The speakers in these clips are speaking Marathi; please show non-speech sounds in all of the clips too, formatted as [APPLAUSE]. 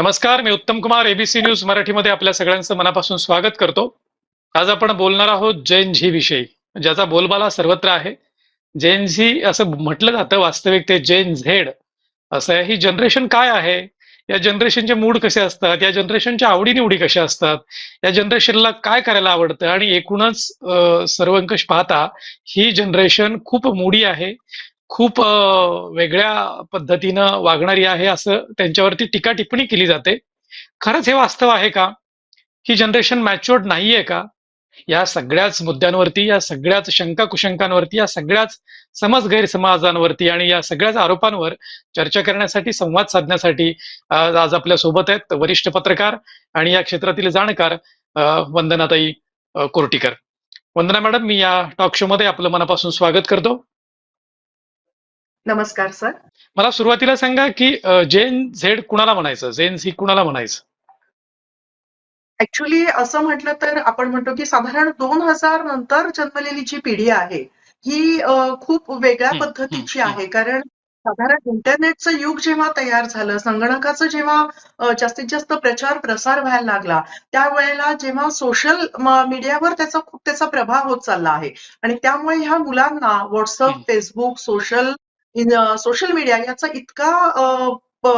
नमस्कार मी उत्तम कुमार एबीसी न्यूज मराठीमध्ये आपल्या सगळ्यांचं मनापासून स्वागत करतो. आज आपण बोलणार आहोत जैन झी विषयी ज्याचा बोलबाला सर्वत्र आहे. जैन झी असं म्हटलं जातं वास्तविक ते जैन झेड असं आहे ही जनरेशन काय आहे? या जनरेशनचे मूड कसे असतात? या जनरेशनच्या आवडीनिवडी कशा असतात? या जनरेशनला काय करायला आवडतं? आणि एकूणच सर्वंकष पाहता ही जनरेशन खूप मूडी आहे. खूप वेगळ्या पद्धतीनं वागणारी आहे असं त्यांच्यावरती टीका टिप्पणी केली जाते. खरंच हे वास्तव आहे का? ही जनरेशन मॅच्युअर्ड नाहीये का? या सगळ्याच मुद्द्यांवरती या सगळ्याच शंका कुशंकांवरती या सगळ्याच समज गैरसमाजांवरती आणि या सगळ्याच आरोपांवर चर्चा करण्यासाठी संवाद साधण्यासाठी आज आपल्यासोबत आहेत वरिष्ठ पत्रकार आणि या क्षेत्रातील जाणकार अं, वंदनाताई कोर्टीकर. वंदना मॅडम मी या टॉक शो मध्ये आपलं मनापासून स्वागत करतो. नमस्कार सर. मला सुरुवातीला सांगा की जेन झेड कुणाला म्हणायचं? जेन झी कुणाला म्हणायचं? ऍक्च्युली असं म्हटलं तर आपण म्हणतो की साधारण दोन हजार नंतर जन्मलेली जी पिढी आहे ही खूप वेगळ्या पद्धतीची आहे. कारण साधारण इंटरनेटचं युग जेव्हा तयार झालं संगणकाचं जेव्हा जास्तीत जास्त प्रचार प्रसार व्हायला लागला त्यावेळेला जेव्हा सोशल मीडियावर त्याचा खूप त्याचा प्रभाव होत चालला आहे. आणि त्यामुळे ह्या मुलांना WhatsApp. Facebook social social media याचा इतका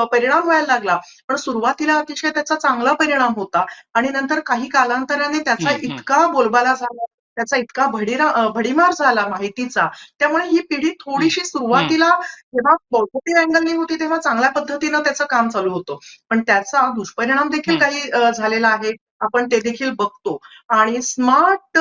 परिणाम व्हायला लागला. पण सुरुवातीला अतिशय त्याचा चांगला परिणाम होता आणि नंतर काही कालांतराने त्याचा. इतका बोलबाला झाला त्याचा इतका भडीरा भडीमार झाला माहितीचा. त्यामुळे ही पिढी थोडीशी सुरुवातीला जेव्हा पॉझिटिव्ह अँगलनी होती तेव्हा चांगल्या पद्धतीनं त्याचं काम चालू होतं. पण त्याचा दुष्परिणाम देखील. काही झालेला आहे. आपण ते देखील बघतो. आणि स्मार्ट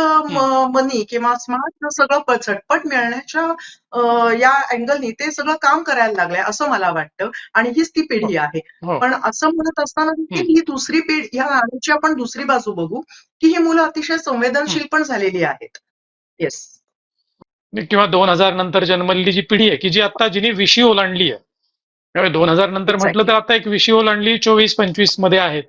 मनी किंवा स्मार्ट सगळं झटपट मिळण्याच्या या अँगलनी ते सगळं काम करायला लागलंय असं मला वाटतं. आणि हीच ती पिढी आहे. हो. पण असं म्हणत असताना देखील हम्म. ही दुसरी पिढी या नाण्याची आपण दुसरी बाजू बघू की ही मुलं अतिशय संवेदनशील पण झालेली आहेत. येस किंवा दोन हजार नंतर जन्मलेली जी पिढी आहे की जी आता जिने विशी ओलांडली आहे. दोन हजार नंतर म्हटलं तर आता एक विशी ओलांडली चोवीस पंचवीसमध्ये आहेत.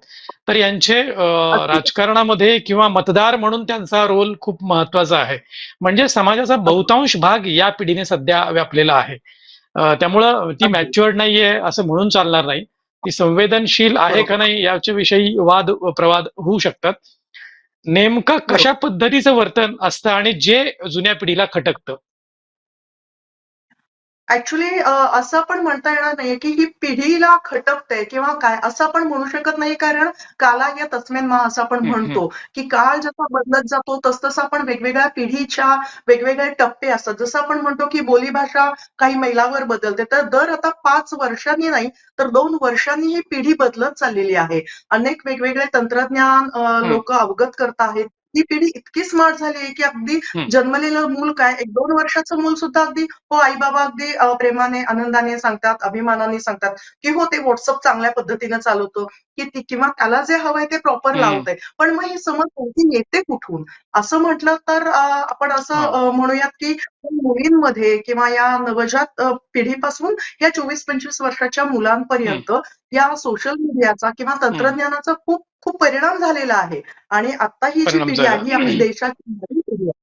तर यांचे राजकारणामध्ये किंवा मतदार म्हणून त्यांचा रोल खूप महत्त्वाचा आहे. म्हणजे समाजाचा बहुतांश भाग या पिढीने सध्या व्यापलेला आहे. त्यामुळं ती. मॅच्युअर्ड नाहीये असं म्हणून चालणार नाही. ती संवेदनशील आहे का नाही याच्या विषयी वाद प्रवाद होऊ शकतात. नेमकं कशा पद्धतीचं वर्तन असतं आणि जे जुन्या पिढीला खटकतं? ऍक्च्युली असं पण म्हणता येणार नाहीये की ही पिढीला खटकते किंवा काय असं आपण म्हणू शकत नाही कारण काला या तस्मेन मा असं आपण म्हणतो की काळ जसा बदलत जातो तसतसं आपण वेगवेगळ्या पिढीच्या वेगवेगळे टप्पे असतात. जसं आपण म्हणतो की बोलीभाषा काही मैलावर बदलते तर दर आता पाच वर्षांनी नाही तर दोन वर्षांनी ही पिढी बदलत चाललेली आहे. अनेक वेगवेगळे तंत्रज्ञान लोक अवगत करत आहेत. ही पिढी इतकी स्मार्ट झाली आहे की अगदी. जन्मलेलं मूल काय? एक दोन वर्षाचं मूल सुद्धा अगदी हो आई बाबा अगदी प्रेमाने आनंदाने सांगतात अभिमानाने सांगतात की हो ते व्हॉट्सअप चांगल्या पद्धतीनं चालवतो की ती किंवा त्याला जे हवंय ते प्रॉपर हम्म. लावतंय. पण मग ही समज कोणती येते कुठून? असं म्हटलं तर आपण असं म्हणूयात की मुलींमध्ये किंवा या नवजात पिढीपासून या चोवीस पंचवीस वर्षाच्या मुलांपर्यंत या सोशल मीडियाचा किंवा तंत्रज्ञानाचा खूप खूप परिणाम झालेला आहे. आणि आता ही जी पिढी. आहे ही आपली देशाची भावी पिढी आहे.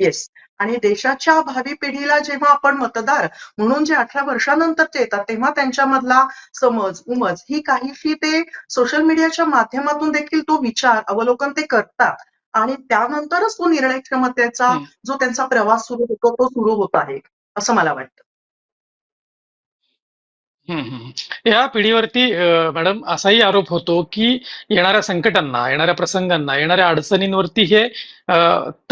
येस आणि देशाच्या भावी पिढीला जेव्हा आपण मतदार म्हणून जे अठरा वर्षानंतरचे येतात तेव्हा त्यांच्यामधला समज उमज ही काहीशी ते सोशल मीडियाच्या माध्यमातून देखील तो विचार अवलोकन ते करतात. आणि त्यानंतरच तो निर्णय क्षमतेचा. जो त्यांचा प्रवास सुरू होतो तो सुरू होत आहे असं मला वाटतं. हम्म, हम्म. या पिढीवरती अ, मॅडम असाही आरोप होतो की येणाऱ्या संकटांना येणाऱ्या प्रसंगांना येणाऱ्या अडचणींवरती हे अ,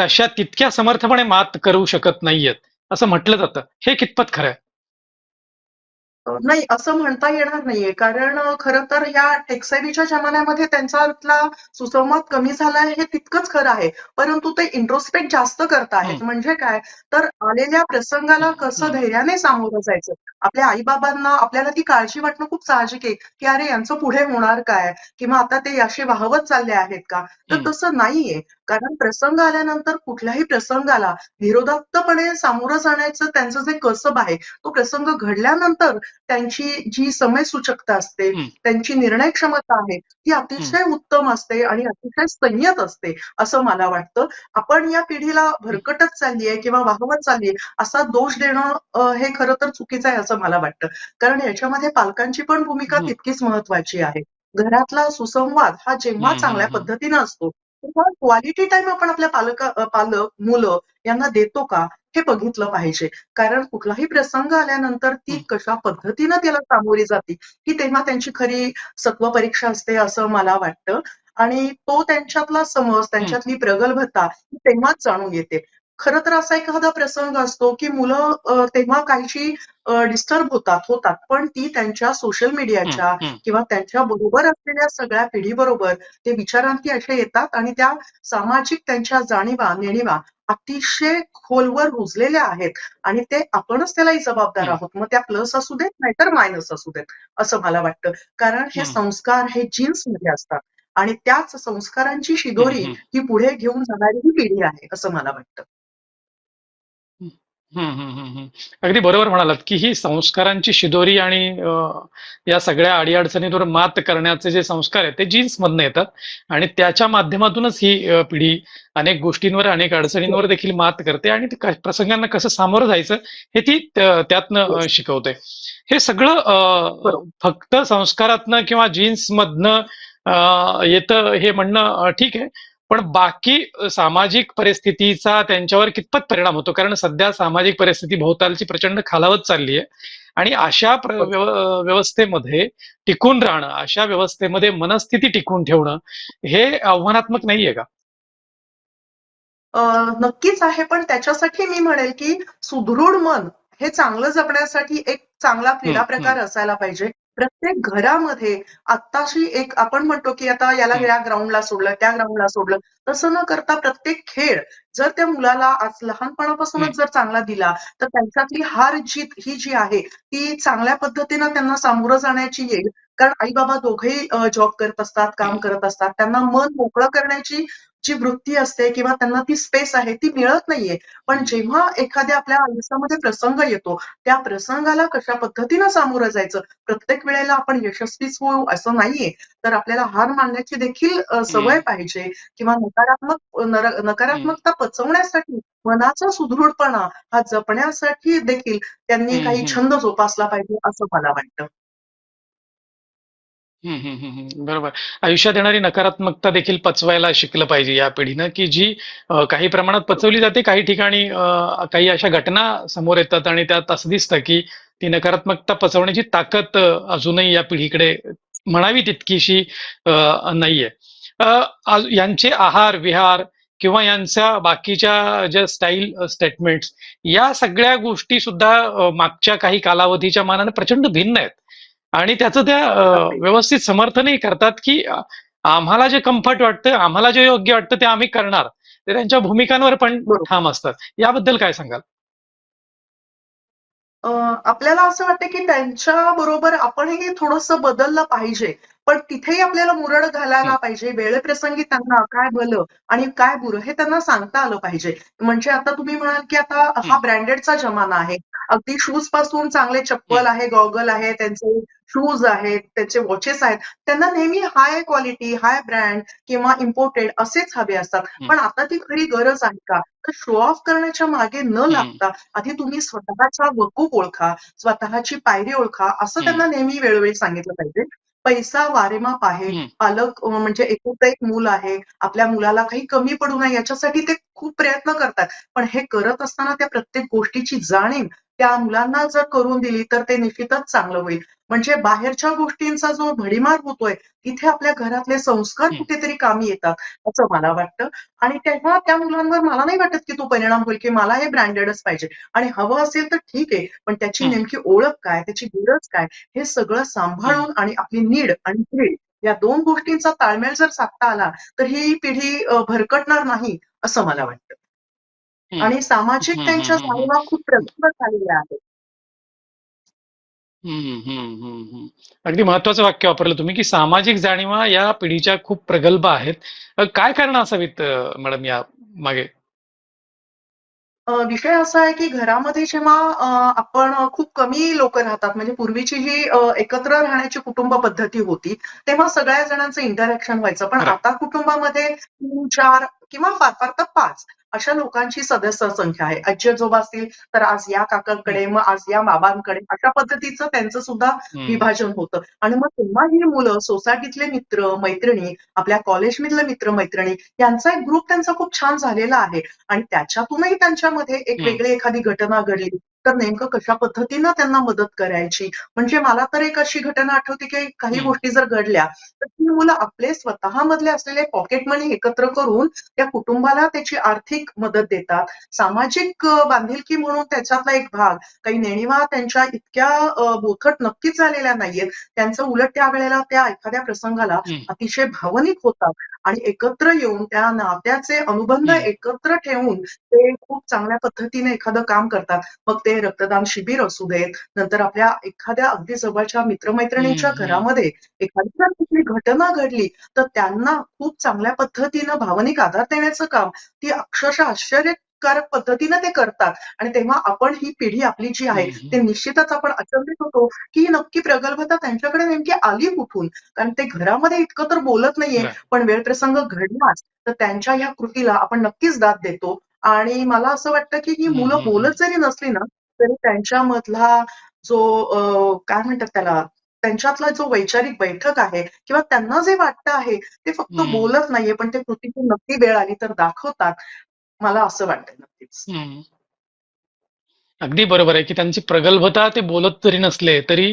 तशा तितक्या समर्थपणे मात करू शकत नाहीयेत असं म्हटलं जातं हे कितपत खरं आहे नाही असं म्हणता येणार नाहीये. कारण खरं तर ह्या टेक्साईबीच्या जमान्यामध्ये त्यांच्यातला सुसंवाद कमी झाला आहे हे तितकंच खरं आहे. परंतु ते इंट्रोस्पेक्ट जास्त करत आहेत. म्हणजे काय? तर आलेल्या प्रसंगाला कसं. धैर्याने सामोरं जायचं? आपल्या आईबाबांना आपल्याला ती काळजी वाटणं खूप साहजिक आहे की अरे यांचं पुढे होणार काय? किंवा आता ते असे वाहवत चालले आहेत का? तर. तसं नाहीये. कारण प्रसंग आल्यानंतर कुठल्याही प्रसंगाला विरोधात्तपणे सामोरं जाण्याचं त्यांचं जे कसब आहे तो प्रसंग घडल्यानंतर त्यांची जी समयसूचकता असते. त्यांची निर्णय क्षमता आहे ती अतिशय उत्तम असते आणि अतिशय संयत असते असं मला वाटतं आपण या पिढीला भरकटत चाललीये किंवा वाहवत चाललीये असा दोष देणं हे खरं तर चुकीचं आहे असं मला वाटतं कारण याच्यामध्ये पालकांची पण भूमिका. तितकीच महत्वाची आहे घरातला सुसंवाद हा जेव्हा चांगल्या. पद्धतीनं असतो, क्वालिटी टाईम आपण आपल्या पालक पालक, मुलं यांना देतो का? हे बघितलं पाहिजे. कारण कुठलाही प्रसंग आल्यानंतर ती. कशा पद्धतीनं त्याला सामोरी जाते, ही तेव्हा त्यांची खरी सत्वपरीक्षा असते असं मला वाटतं. आणि तो त्यांच्यातला समज. त्यांच्यातली प्रगल्भता ही तेव्हाच जाणून येते. खरं तर असा एखादा प्रसंग असतो, की मुलं तेव्हा काहीशी डिस्टर्ब होतात, होतात. पण ती त्यांच्या सोशल मीडियाच्या. किंवा त्यांच्याबरोबर असलेल्या सगळ्या पिढीबरोबर ते विचारांती असे येतात आणि त्या सामाजिक त्यांच्या जाणीवा-नेणीवा अतिशय खोलवर रुजलेल्या आहेत आणि ते आपणच त्यालाही जबाबदार. आहोत. मग त्या प्लस असू देत, नाहीतर मायनस असू देत, असं मला वाटतं. कारण हे. संस्कार हे जीन्समध्ये असतात आणि त्याच संस्कारांची शिदोरी. ही पुढे घेऊन जाणारी ही पिढी आहे, असं मला वाटतं. हं. हं, हं, हं, हं. अगदी बरोबर म्हणालात, की ही संस्कारांची शिदोरी आणि अ, या सगळ्या अडी-अडचणींवर मात करण्याचे जे संस्कार आहेत, ते जीन्समधनं येतात आणि त्याच्या माध्यमातूनच ही अ, पिढी अनेक गोष्टींवर, अनेक हो. अडचणींवर देखील मात करते आणि ते क प्रसंगांना कसं सामोरं जायचं, हे ती त्या त्यातनं अ, येस. शिकवते. हे सगळं अ, बरोबर. फक्त संस्कारातनं किंवा जीन्समधनं अ, येतं हे म्हणणं अ, ठीक आहे. पण बाकी सामाजिक परिस्थितीचा त्यांच्यावर कितपत परिणाम होतो? कारण सध्या सामाजिक परिस्थिती भोवतालची प्रचंड खालावत चालली आहे आणि अशा अ, व्यवस्थेमध्ये टिकून राहणं, अशा व्यवस्थेमध्ये मनस्थिती टिकवून ठेवणं, हे आव्हानात्मक नाहीये का? नक्कीच आहे. पण त्याच्यासाठी मी म्हणेल, की सुदृढ मन हे चांगलं जगण्यासाठी एक चांगला हं, क्रीडा हं. प्रकार असायला पाहिजे. प्रत्येक घरामध्ये आत्ताशी एक आपण म्हणतो, की आता याला. या ग्राउंडला सोडलं, त्या ग्राउंडला सोडलं. तसं न करता प्रत्येक खेळ जर त्या मुलाला आज. लहानपणापासूनच जर चांगला दिला, तर त्यांच्यातली हार-जीत ही जी आहे, ती चांगल्या पद्धतीनं त्यांना सामोरं जाण्याची येईल. कारण आई-बाबा दोघंही अ, जॉब करत असतात, काम. करत असतात. त्यांना मन मोकळं करण्याची जी वृत्ती असते किंवा त्यांना ती स्पेस आहे, ती मिळत नाहीये. पण. जेव्हा एखाद्या आपल्या आयुष्यामध्ये प्रसंग येतो, त्या प्रसंगाला कशा पद्धतीनं सामोरं जायचं, प्रत्येक वेळेला आपण यशस्वीच होऊ असं नाहीये. तर आपल्याला हार मानण्याची देखील सवय. पाहिजे किंवा नकारात्मक. नकारात्मकता पचवण्यासाठी मनाचा सुदृढपणा हा जपण्यासाठी देखील त्यांनी काही. छंद जोपासला पाहिजे, असं मला वाटतं. बरोबर. आयुष्यात येणारी नकारात्मकता देखील पचवायला शिकलं पाहिजे या पिढीनं, की जी अ, काही प्रमाणात पचवली जाते. काही ठिकाणी अ, काही अशा घटना समोर येतात आणि त्यात असं दिसतं, की ती नकारात्मकता पचवण्याची ताकद अ, अजूनही या पिढीकडे म्हणावी तितकीशी अ, नाहीये. अ, आज यांचे आहार-विहार किंवा यांच्या बाकीच्या ज्या स्टाईल स्टेटमेंट्स या सगळ्या गोष्टी सुद्धा अ, मागच्या काही कालावधीच्या मानाने प्रचंड भिन्न आहेत. आणि त्याचं त्या. व्यवस्थित समर्थनही करतात, की आम्हाला जे कम्फर्ट वाटतं, आम्हाला जे योग्य वाटतं ते आम्ही करणार. ते त्यांच्या भूमिकांवर पण बरोबर. ठाम असतात. याबद्दल काय सांगाल? आपल्याला असं वाटतं, की त्यांच्याबरोबर आपणही थोडंसं बदललं पाहिजे. पण तिथेही आपल्याला मुरड घालायला पाहिजे. वेळेप्रसंगी त्यांना काय भलं आणि काय बुरं हे त्यांना सांगता आलं पाहिजे. म्हणजे आता तुम्ही म्हणाल, की आता हं, ब्रँडेडचा जमाना आहे. अगदी शूजपासून चांगले हं, चप्पल आहे, गॉगल आहे, त्यांचे शूज आहेत, त्यांचे वॉचेस आहेत. त्यांना नेहमी हाय क्वालिटी, हाय ब्रँड किंवा इम्पोर्टेड असेच हवे असतात. पण आता ती खरी गरज आहे का? तर शो ऑफ करण्याच्या मागे न लागता आधी तुम्ही स्वतःचा वकूफ ओळखा, स्वतःची पायरी ओळखा, असं त्यांना नेहमी वेळोवेळी सांगितलं पाहिजे. पैसा वारेमाप आहे. पालक म्हणजे एकुलतं एक मूल आहे. आपल्या मुलाला काही कमी पडू नये याच्यासाठी ते खूप प्रयत्न करतात. पण हे करत असताना त्या प्रत्येक गोष्टीची जाणीव त्या मुलांना जर करून दिली, तर ते निश्चितच चांगलं होईल. म्हणजे बाहेरच्या गोष्टींचा जो भडीमार होतोय, तिथे आपल्या घरातले संस्कार कुठेतरी कामी येतात, असं मला वाटतं. आणि तेव्हा त्या मुलांवर मला नाही वाटत, की तो परिणाम होईल, की मला हे ब्रँडेडच पाहिजे आणि हवं असेल तर ठीक आहे. पण त्याची नेमकी ओळख काय? त्याची गरज काय? हे सगळं सांभाळून आणि आपली नीड आणि ग्रीड या 2 गोष्टींचा ताळमेळ जर साधता आला, तर ही पिढी भरकटणार नाही, असं मला वाटतं. आणि सामाजिक त्यांच्या. जाणीवा खूप प्रगल्भ झालेल्या आहेत. अगदी महत्त्वाचं वाक्य वापरलं तुम्ही, की सामाजिक जाणीवा या पिढीच्या खूप प्रगल्भ आहेत. काय कारणं असावीत मॅडम या मागे? विषय असा आहे, की घरामध्ये जेव्हा आपण खूप कमी लोकं राहतात, म्हणजे पूर्वीची जी एकत्र राहण्याची कुटुंब पद्धती होती, तेव्हा सगळ्या जणांचं इंटरॅक्शन व्हायचं. पण. आता कुटुंबामध्ये 3-4 किंवा फार फार तर 5 अशा लोकांची सदस्य संख्या आहे. आजी-आजोबा असतील तर आज या काकांकडे, मग आज या बाबांकडे अशा पद्धतीचं त्यांचं सुद्धा. विभाजन होतं आणि मग तेव्हा ही मुलं सोसायटीतले मित्र, मैत्रिणी, आपल्या कॉलेजमधले मित्र-मैत्रिणी यांचा एक ग्रुप त्यांचा खूप छान झालेला आहे आणि त्याच्यातूनही त्यांच्यामध्ये एक. वेगळी एखादी घटना घडली तर नेमकं कशा पद्धतीनं त्यांना मदत करायची. म्हणजे मला तर एक अशी घटना आठवते की काही. गोष्टी जर घडल्या तर ती मुलं आपले स्वतःमधले असलेले पॉकेट मनी एकत्र करून त्या कुटुंबाला त्याची आर्थिक मदत देतात. सामाजिक बांधिलकी म्हणून त्याच्यातला एक भाग काही नेणिवा त्यांच्या इतक्या बोथट नक्कीच झालेल्या नाहीयेत. त्यांचं उलट त्यावेळेला त्या एखाद्या प्रसंगाला. अतिशय भावनिक होतात आणि एकत्र येऊन त्या नात्याचे अनुबंध. एकत्र ठेवून ते खूप चांगल्या पद्धतीने एखादं काम करतात. मग ते रक्तदान शिबिर असू देत, नंतर आपल्या एखाद्या अगदी जवळच्या मित्र-मैत्रिणींच्या. घरामध्ये एखादी जर कुठली घटना घडली, तर त्यांना खूप चांगल्या पद्धतीनं भावनिक आधार देण्याचं काम ती अक्षरशः आश्चर्यकारक पद्धतीनं ते करतात आणि तेव्हा आपण ही पिढी आपली जी आहे. ते निश्चितच आपण अचंबित होतो, की ही नक्की प्रगल्भता त्यांच्याकडे नेमकी आली कुठून? कारण ते घरामध्ये इतकं तर बोलत नाहीये. पण वेळप्रसंग घडलाच तर त्यांच्या ह्या कृतीला आपण नक्कीच दाद देतो आणि मला असं वाटतं, की ही मुलं. बोलत जरी नसली ना, तरी त्यांच्यामधला जो काय म्हणतात त्याला, त्यांच्यातला जो वैचारिक बैठक आहे किंवा त्यांना जे वाटतं आहे, ते फक्त. बोलत नाहीये, पण ते कृतीतून नक्की वेळ आली तर दाखवतात. मला असं वाटतं नक्कीच. अगदी बरोबर आहे, की त्यांची प्रगल्भता ते बोलत जरी नसले तरी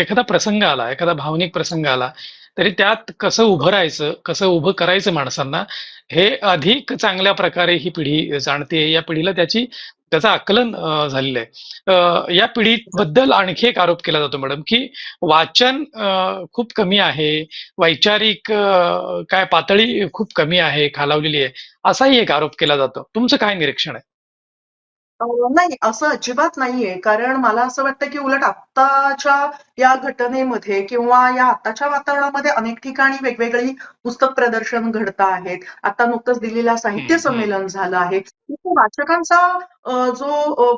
एखादा प्रसंग आला, एखादा भावनिक प्रसंग आला, तरी त्यात कसं उभं राहायचं, कसं उभं करायचं माणसांना, हे अधिक चांगल्या प्रकारे ही पिढी जाणते. या पिढीला त्याची त्याचं आकलन झालेलं आहे. या पिढीबद्दल आणखी एक आरोप केला जातो मॅडम, की वाचन खूप कमी आहे, वैचारिक काय पातळी खूप कमी आहे, खालावलेली आहे, असाही एक आरोप केला जातो. तुमचं काय निरीक्षण आहे? अ, नाही, असं अजिबात नाहीये. कारण मला असं वाटतं, की उलट आत्ताच्या या घटनेमध्ये किंवा या आत्ताच्या वातावरणामध्ये अनेक ठिकाणी वेगवेगळी पुस्तक प्रदर्शन घडत आहेत. आता नुकतंच दिल्लीला साहित्य हं, हं. संमेलन झालं आहे. तिथे वाचकांचा अ, जो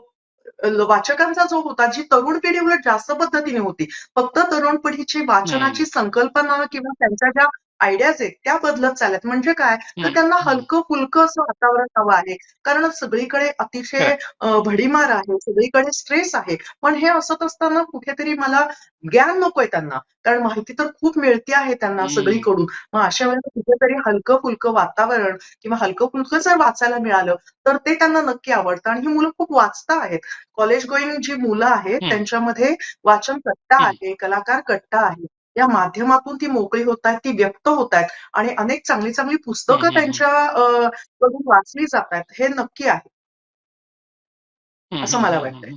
अ, वाचकांचा जो होता, जी तरुण पिढी उलट जास्त पद्धतीने होती. फक्त तरुण पिढीची हं. वाचनाची संकल्पना किंवा त्यांच्या ज्या आयडियाज आहेत, त्या बदलत चालल्यात. म्हणजे काय, तर त्यांना हं. हलकं-फुलकं असं वातावरण हवं आहे. कारण सगळीकडे अतिशय भडीमार आहे, सगळीकडे स्ट्रेस आहे. पण हे असत असताना कुठेतरी मला ज्ञान नकोय त्यांना. कारण माहिती तर खूप मिळते आहे त्यांना. सगळीकडून. मग अशा वेळेला कुठेतरी हलकं-फुलकं वातावरण किंवा हलकं-फुलकं जर वाचायला मिळालं, तर ते त्यांना नक्की आवडतं आणि ही मुलं खूप वाचता आहेत. कॉलेज गोईंग जी मुलं आहेत. त्यांच्यामध्ये वाचन कट्टा. आहे, कलाकार कट्टा आहे. या माध्यमातून ती मोकळी होतायत, ती व्यक्त होतायत आणि अनेक चांगली-चांगली हं, पुस्तकं. त्यांच्या कडून वाचली जातायत. हे नक्की आहे. असं मला वाटतंय.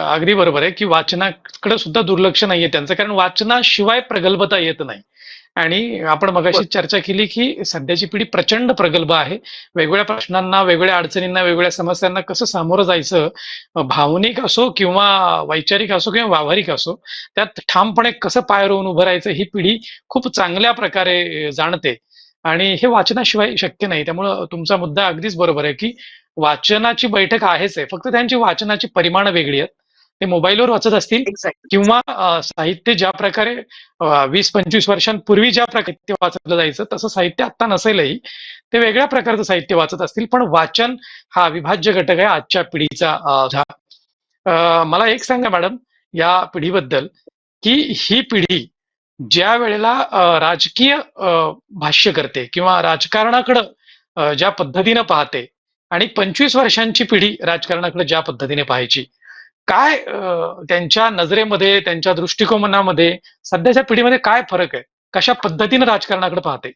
अगदी बरोबर आहे, की वाचनाकडे सुद्धा दुर्लक्ष नाहीये त्यांचं. कारण वाचनाशिवाय प्रगल्भता येत नाही. आणि आपण मगाशी. चर्चा केली, की सध्याची पिढी प्रचंड प्रगल्भ आहे. वेगवेगळ्या प्रश्नांना, वेगवेगळ्या अडचणींना, वेगवेगळ्या समस्यांना कसं सामोरं जायचं, भावनिक असो किंवा वैचारिक असो किंवा व्यावहारिक असो, त्यात ठामपणे कसं पाय रोवून उभं राहायचं ही पिढी खूप चांगल्या प्रकारे जाणते. आणि हे वाचनाशिवाय शक्य नाही. त्यामुळं तुमचा मुद्दा अगदीच बरोबर आहे, की वाचनाची बैठक आहेच आहे. फक्त त्यांची वाचनाची परिमाणं वेगळी आहेत. ते मोबाईलवर वाचत असतील. किंवा साहित्य ज्या प्रकारे अ, 20-25 वर्षांपूर्वी ज्या प्रकारे वाचलं जायचं, तसं साहित्य आत्ता नसेलही. ते वेगळ्या प्रकारचं साहित्य वाचत असतील. पण वाचन हा अविभाज्य घटक आहे आजच्या पिढीचा मला एक सांगा मॅडम, या पिढीबद्दल, की ही पिढी ज्या वेळेला राजकीय भाष्य करते किंवा राजकारणाकडं ज्या पद्धतीनं पाहते आणि 25 वर्षांची पिढी राजकारणाकडे ज्या पद्धतीने पाहायची. काय त्यांच्या नजरेमध्ये, त्यांच्या दृष्टिकोनामध्ये सध्याच्या पिढीमध्ये काय फरक आहे? कशा पद्धतीनं राजकारणाकडे पाहते?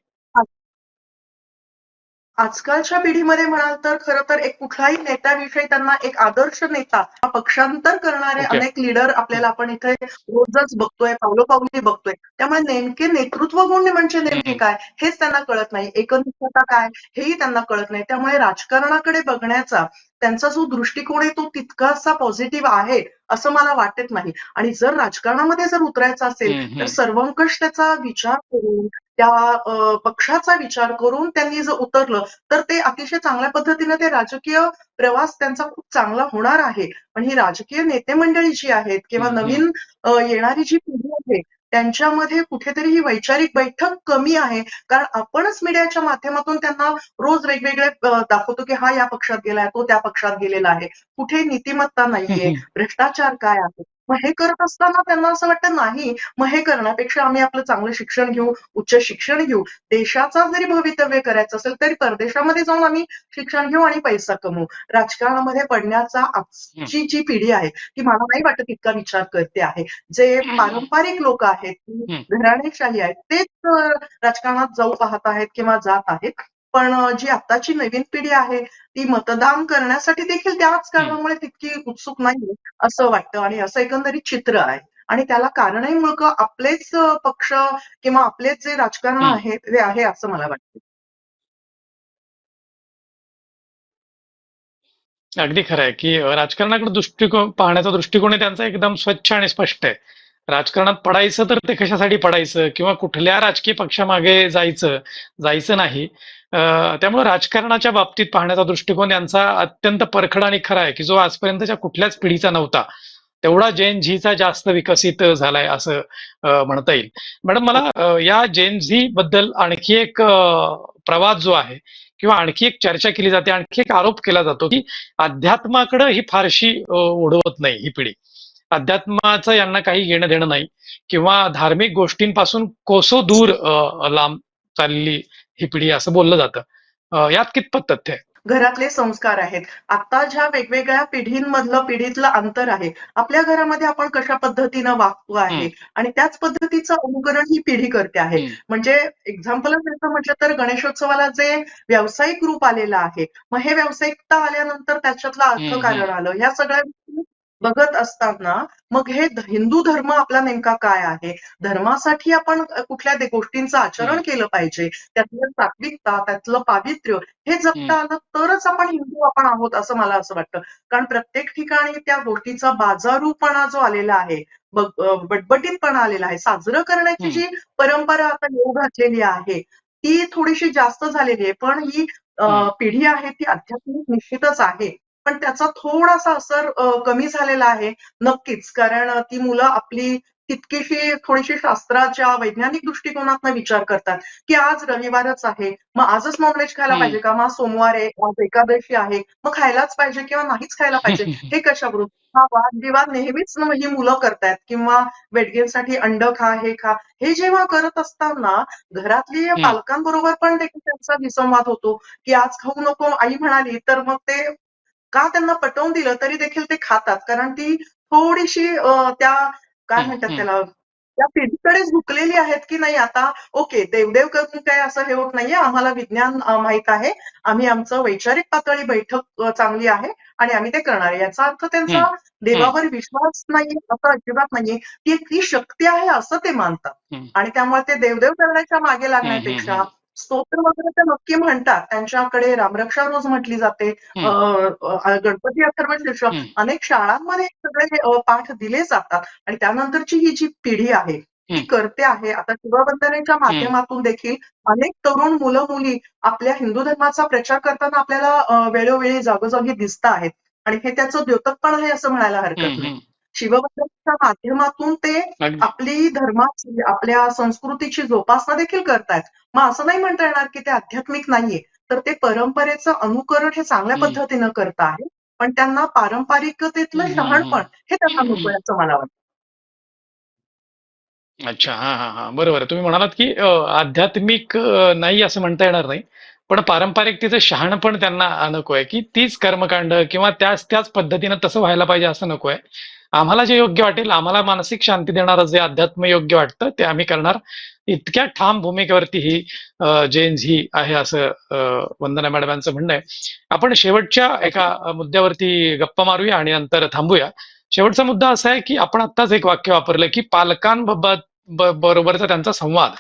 आजकालच्या पिढीमध्ये म्हणाल तर खरं तर एक कुठलाही नेत्याविषयी त्यांना एक आदर्श नेता, पक्षांतर करणारे ओके. अनेक लीडर. आपल्याला आपण इथे रोजच बघतोय, पावलोपावली बघतोय. त्यामुळे नेमके नेतृत्व गुण म्हणजे नेमके. काय, हेच त्यांना कळत नाही. एकनिष्ठता काय, हेही त्यांना कळत नाही. त्यामुळे राजकारणाकडे बघण्याचा त्यांचा जो दृष्टिकोन आहे, तो तितकासा पॉझिटिव्ह आहे, असं मला वाटत नाही. आणि जर राजकारणामध्ये जर उतरायचं असेल, तर. सर्वंकष त्याचा विचार करून, त्या पक्षाचा विचार करून त्यांनी जर उतरलं, तर ते अतिशय चांगल्या पद्धतीने ते राजकीय प्रवास त्यांचा खूप चांगला होणार आहे. पण ही राजकीय नेते मंडळी जी आहेत किंवा. नवीन येणारी जी पिढी आहे, त्यांच्यामध्ये कुठेतरी ही वैचारिक बैठक कमी आहे. कारण आपणच मीडियाच्या माध्यमातून त्यांना रोज वेगवेगळे दाखवतो, की हा या पक्षात गेलाय, तो त्या पक्षात गेलेला आहे. कुठे नीतिमत्ता नाहीये, भ्रष्टाचार काय आहे? मग हे करत असताना त्यांना असं वाटतं नाही, मग हे करण्यापेक्षा आम्ही आपलं चांगलं शिक्षण घेऊ, उच्च शिक्षण घेऊ. देशाचा जरी भवितव्य करायचं असेल, तरी परदेशामध्ये जाऊन आम्ही शिक्षण घेऊ आणि पैसा कमवू. राजकारणामध्ये पडण्याचा आजची जी पिढी आहे, ती मला नाही वाटत इतका विचार करते आहे. जे पारंपरिक लोकं आहेत. घराणेशाही आहेत, तेच राजकारणात जाऊ पाहत आहेत किंवा जात आहेत. पण जी आत्ताची नवीन पिढी आहे, ती मतदान करण्यासाठी देखील त्याच कारणामुळे तितकी उत्सुक नाहीये, असं वाटतं आणि असं एकंदरीत चित्र आहे. आणि त्याला कारणही मुळकं आपलेच पक्ष किंवा आपलेच जे राजकारण. आहे, ते आहे असं मला वाटतं. अगदी खरं आहे, की राजकारणाकडे दृष्टिकोन पाहण्याचा दृष्टिकोन त्यांचा एकदम स्वच्छ आणि स्पष्ट आहे. राजकारणात पडायचं तर ते कशासाठी पडायचं किंवा कुठल्या राजकीय पक्षामागे जायचं, जायचं नाही. त्यामुळे राजकारणाच्या बाबतीत पाहण्याचा दृष्टिकोन यांचा अत्यंत परखड आणि खरा आहे, की जो आजपर्यंतच्या कुठल्याच पिढीचा नव्हता. तेवढा जेन झीचा जास्त विकसित झालाय असं म्हणता येईल. मॅडम मला या जेन झी बद्दल आणखी एक प्रवास प्रवाद जो आहे किंवा आणखी एक चर्चा केली जाते, आणखी एक आरोप केला जातो, की अध्यात्माकडे ही फारशी ओढवत नाही ही पिढी. अध्यात्माचं यांना काही घेणं-देणं नाही किंवा धार्मिक गोष्टींपासून कोसो दूर लांब चाललेली ही पिढी असं बोललं जातं. यात कितपत तथ्य आहे? घरातले संस्कार आहेत. आता ज्या वेगवेगळ्या पिढींमधलं पिढीतलं अंतर आहे. आपल्या घरामध्ये आपण कशा पद्धतीनं वागतो आहे. आणि त्याच पद्धतीचं अनुकरण ही पिढी करते आहे. म्हणजे एक्झाम्पलच द्यायचं म्हटलं तर गणेशोत्सवाला जे व्यावसायिक रूप आलेलं आहे. मग हे व्यावसायिकता आल्यानंतर त्याच्यातलं. अर्थकारण आलं. ह्या सगळ्या गोष्टी बघत असताना मग हे हिंदू धर्म आपला नेमका काय आहे? धर्मासाठी आपण कुठल्या गोष्टींचं आचरण. केलं पाहिजे. त्यातलं सात्विकता, त्यातलं पावित्र्य हे. जपता आलं तरच आपण हिंदू आपण आहोत असं मला असं वाटतं. कारण प्रत्येक ठिकाणी त्या गोष्टीचा बाजारूपणा जो आलेला आहे, बटबटीतपणा आलेला आहे. साजरं करण्याची. जी परंपरा आता येऊ घातलेली आहे, ती थोडीशी जास्त झालेली आहे. पण ही हं. पिढी आहे ती आध्यात्मिक निश्चितच आहे. पण त्याचा थोडासा असर कमी झालेला आहे. नक्कीच. कारण ती मुलं आपली तितकीशी थोडीशी शास्त्राच्या वैज्ञानिक दृष्टिकोनातनं विचार करतात, की आज रविवारच आहे. मग आजच नॉन-व्हेज खायला पाहिजे. का? मग आज सोमवार आहे, आज एकादशी आहे. मग खायलाच पाहिजे किंवा नाहीच खायला पाहिजे. [LAUGHS] हे कशावरून? हा वादविवाद नेहमीच ही मुलं करतायत किंवा वेट गेनसाठी अंडं खा, हे खा. हे जेव्हा करत असताना घरातली. पालकांबरोबर पण देखील त्यांचा विसंवाद होतो, की आज खाऊ नको आई म्हणाली, तर मग ते का त्यांना पटवून दिलं तरी देखील ते खातात. कारण ती थोडीशी त्या काय म्हणतात. त्याला, त्या पिढीकडे झुकलेली आहेत, की नाही आता ओके देव-देव करून काही असं हे होत नाहीये. आम्हाला विज्ञान माहीत आहे. आम्ही आमचं वैचारिक पातळी बैठक चांगली आहे आणि आम्ही ते करणार आहे. याचा अर्थ त्यांचा. देवावर विश्वास नाहीये असं अजिबात नाहीये. ती एक ती शक्ती आहे असं ते मानतात. आणि त्यामुळे ते देव-देव करण्याच्या मागे लागण्यापेक्षा. स्तोत्र वगैरे ते नक्की म्हणतात. त्यांच्याकडे रामरक्षा रोज म्हटली जाते. गणपती अथर्वशीर्ष हं. अनेक शाळांमध्ये सगळे पाठ दिले जातात आणि त्यानंतरची ही जी पिढी आहे, ती. करते आहे. आता शिववंदनेच्या हं. माध्यमातून देखील अनेक तरुण मुलं-मुली आपल्या हिंदू धर्माचा प्रचार करताना आपल्याला वेळोवेळी जागोजागी दिसत आहेत आणि हे त्याचं द्योतक पण आहे असं म्हणायला हरकत नाही. शिववंदनेच्या माध्यमातून ते. आपली धर्माची, आपल्या संस्कृतीची जोपासना देखील करतायत. मग असं नाही म्हणता येणार, की ते आध्यात्मिक नाहीये. तर ते परंपरेचं अनुकरण हे चांगल्या. पद्धतीनं करत आहे. पण त्यांना पारंपरिकतेतलं शहाणपण हं. त्यांना नकोय असं मला वाटतं. अच्छा. हां, हां, हां. बरोबर. तुम्ही म्हणालात, की आध्यात्मिक नाही असं म्हणता येणार नाही. पण पारंपरिकतेचं शहाणपण त्यांना नको आहे, की तीच कर्मकांड किंवा त्याच त्याच पद्धतीनं तसं व्हायला पाहिजे असं नको आहे. आम्हाला जे योग्य वाटेल, आम्हाला मानसिक शांती देणारं जे अध्यात्म योग्य वाटतं ते आम्ही करणार. इतक्या ठाम भूमिकेवरती ही अ, ही आहे असं वंदना मॅडमांचं म्हणणं आहे. आपण शेवटच्या एका मुद्द्यावरती गप्पा मारूया आणि नंतर थांबूया. शेवटचा मुद्दा असा आहे, की आपण आत्ताच एक वाक्य वापरलं, की पालकांबाबत बरोबरचा त्यांचा संवाद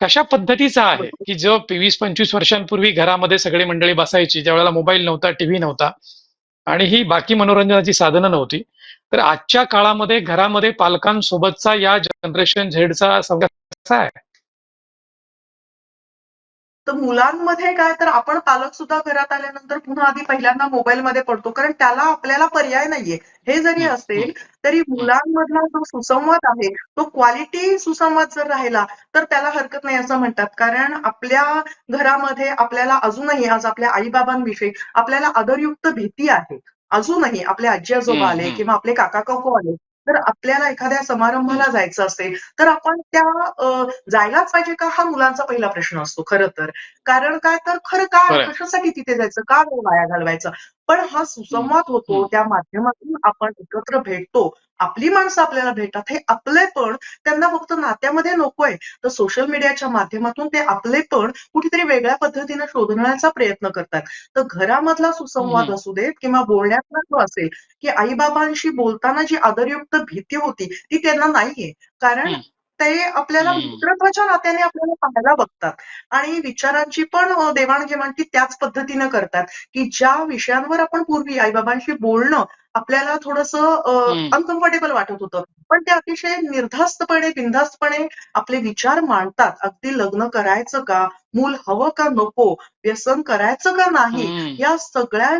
कशा पद्धतीचा आहे, की जो 20-25 वर्षांपूर्वी घरामध्ये सगळी मंडळी बसायची, ज्यावेळेला मोबाईल नव्हता, टीव्ही नव्हता आणि ही बाकी मनोरंजनाची साधनं नव्हती. तर आजच्या काळामध्ये घरामध्ये पालकांसोबतचा या जनरेशन झेडचा संवाद कसा आहे? तर मुलांमध्ये काय तर आपण पालक सुद्धा घरात आल्यानंतर पुन्हा आधी पहिल्यांदा मोबाईलमध्ये पडतो. कारण त्याला आपल्याला पर्याय नाहीये. हे जरी असेल तरी मुलांमधला जो सुसंवाद आहे तो क्वालिटी सुसंवाद जर राहिला तर त्याला हरकत नाही असं म्हणतात. कारण आपल्या घरामध्ये आपल्याला अजूनही आज आपल्या आईबाबांविषयी आपल्याला आदरयुक्त भीती आहे. अजूनही आपले आजी आजोबा आले. किंवा आपले काका काकू आले तर आपल्याला एखाद्या समारंभाला जायचं असेल तर आपण त्या जायलाच पाहिजे का हा मुलांचा पहिला प्रश्न असतो खरं तर कारण काय तर खरं काय. कशासाठी तिथे जायचं का वेळ वाया घालवायचा पण हा सुसंवाद होतो. त्या माध्यमातून आपण एकत्र भेटतो आपली माणसं आपल्याला भेटतात हे आपलेपण त्यांना फक्त नात्यामध्ये नकोय तर सोशल मीडियाच्या माध्यमातून ते आपलेपण कुठेतरी वेगळ्या पद्धतीने शोधण्याचा प्रयत्न करतात तर घरामधला सुसंवाद. असू देत किंवा बोलण्यातला जो असेल की आईबाबांशी बोलताना जी आदरयुक्त भीती होती ती त्यांना नाहीये कारण. ते आपल्याला. मित्रत्वाच्या नात्याने आपल्याला पाहायला बघतात आणि विचारांची पण देवाणघेवाण ती त्याच पद्धतीनं करतात की ज्या विषयांवर आपण पूर्वी आईबाबांशी बोलणं आपल्याला थोडंसं. अनकम्फर्टेबल वाटत होतं. पण ते अतिशय निर्धास्तपणे बिनधास्तपणे आपले विचार मांडतात. अगदी लग्न करायचं का? मूल हवं का नको? व्यसन करायचं का नाही. या सगळ्या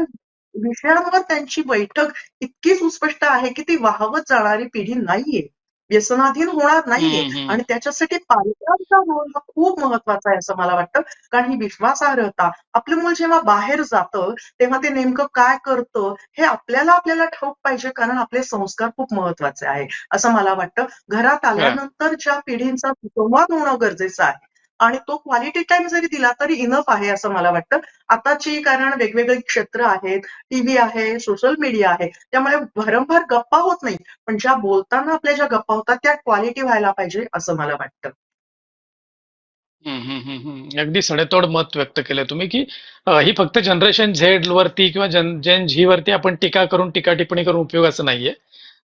विषयांवर त्यांची बैठक इतकी सुस्पष्ट आहे की ती वाहवत जाणारी पिढी नाहीये. व्यसनाधीन होणार नाहीये. आणि त्याच्यासाठी पालकांचा रोल हा खूप महत्त्वाचा आहे असं मला वाटतं. कारण ही विश्वासार्हता आपलं मूल जेव्हा बाहेर जातं तेव्हा ते नेमकं काय करतं हे आपल्याला आपल्याला ठाऊक पाहिजे कारण आपले संस्कार खूप महत्त्वाचे आहे असं मला वाटतं. घरात आल्यानंतर ज्या पिढींचा संवाद होणं गरजेचं आहे. आणि तो क्वालिटी टाइम जरी दिला तरी इनफ आहे असं मला वाटतं. आताची कारण वेगवेगळी क्षेत्र आहेत टीव्ही आहे सोशल मीडिया आहे. त्यामुळे भरंभर गप्पा होत नाही पण ज्या बोलताना आपल्या ज्या गप्पा होतात त्या क्वालिटी व्हायला पाहिजे असं मला वाटतं. अगदी सडेतोड मत व्यक्त केलं तुम्ही की ही फक्त जनरेशन झेड वरती किंवा जन जेन झी वरती आपण टीका करून टीका टिप्पणी करून उपयोग असं नाहीये.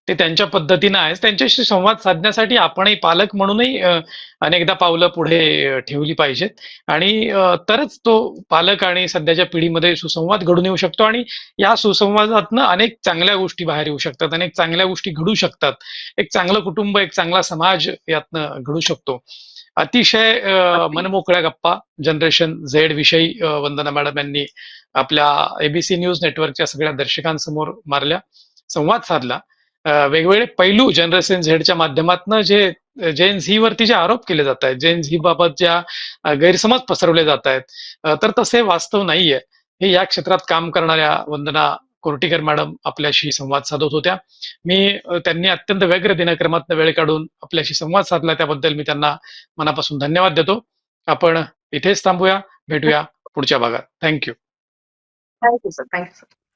ते त्यांच्या पद्धतीनं आहेच. त्यांच्याशी संवाद साधण्यासाठी आपणही पालक म्हणूनही अनेकदा पावलं पुढे ठेवली पाहिजेत. आणि तरच तो पालक आणि सध्याच्या पिढीमध्ये सुसंवाद घडून येऊ शकतो आणि या सुसंवादातनं अनेक चांगल्या गोष्टी बाहेर येऊ शकतात अनेक चांगल्या गोष्टी घडू शकतात. एक चांगलं कुटुंब एक चांगला समाज यातनं घडू शकतो. अतिशय. मनमोकळ्या गप्पा जनरेशन झेड विषयी वंदना मॅडम यांनी आपल्या एबीसी न्यूज नेटवर्कच्या सगळ्या दर्शकांसमोर मारल्या. संवाद साधला. वेगवेगळे पैलू जनरेशन झेडच्या माध्यमातून जे जेन झी वरती जे आरोप केले जात आहेत जेन झी बाबत ज्या गैरसमज पसरवले जात आहेत तर तसे वास्तव नाहीये. हे या क्षेत्रात काम करणाऱ्या वंदना कोर्टीकर मॅडम आपल्याशी संवाद साधत होत्या. मी त्यांनी अत्यंत व्यग्र दिनक्रमात वेळ काढून आपल्याशी संवाद साधला त्याबद्दल मी त्यांना मनापासून धन्यवाद देतो. आपण इथेच थांबूया भेटूया पुढच्या भागात. Thank you thank you sir thank you sir